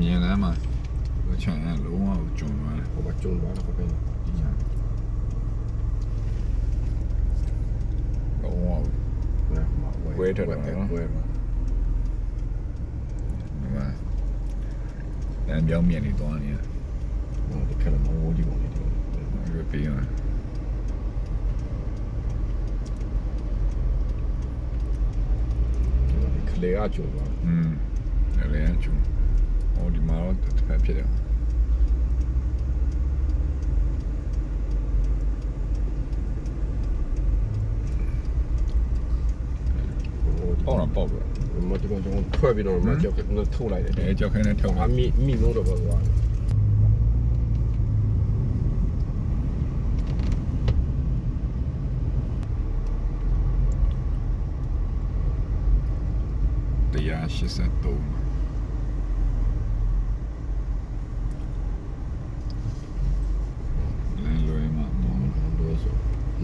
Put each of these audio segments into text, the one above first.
မြင်လမ်းမှာဝချန်ကလုံးဝကိုကျွံသွားတယ်ဟိုမှာကျုံသွားတော့ပဲဒီညာလုံးဝကိုဝဲမှာဝဲမှာဒီမှာလမ်းပြောင်းမြင်နေသွားနေတယ်ဟိုဒီကလည်းမဝဒီပေါ်နေတယ်ဒီပေးရခလေအကျုံသွားอืมလည်းကျွံဟောဒီမှာတော့တစ် ဖက်ဖြစ်တယ်ဟိုပေါက်တော့ပေါက်တော့မဒီကောင်ကျွန်တော်ထွက်ပြီးတော့မကြောက်ကတော့ထုတ်လိုက်တယ်အဲကြောက်ခဲနဲ့ထောက်အတာမိမိလုံးတော့ပါကွာ183လ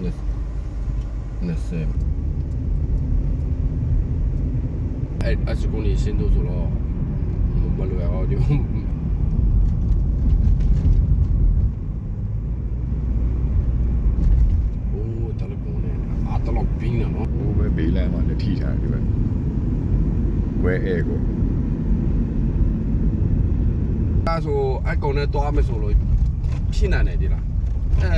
20အဲ့အစကုန်နေရှင်းတော့ဆိုတော့မလွယ်အောင်ဒီပင်းနော်ဟိုပဲဘေးလမ်းမှာလက်ထိထားတယ်ပဲဝဲအဲကိုအဲဆိုအကောင်နဲ့တွားမယ်ဆိုလို့ဖြစ်နိုင်တယ်ဒီလား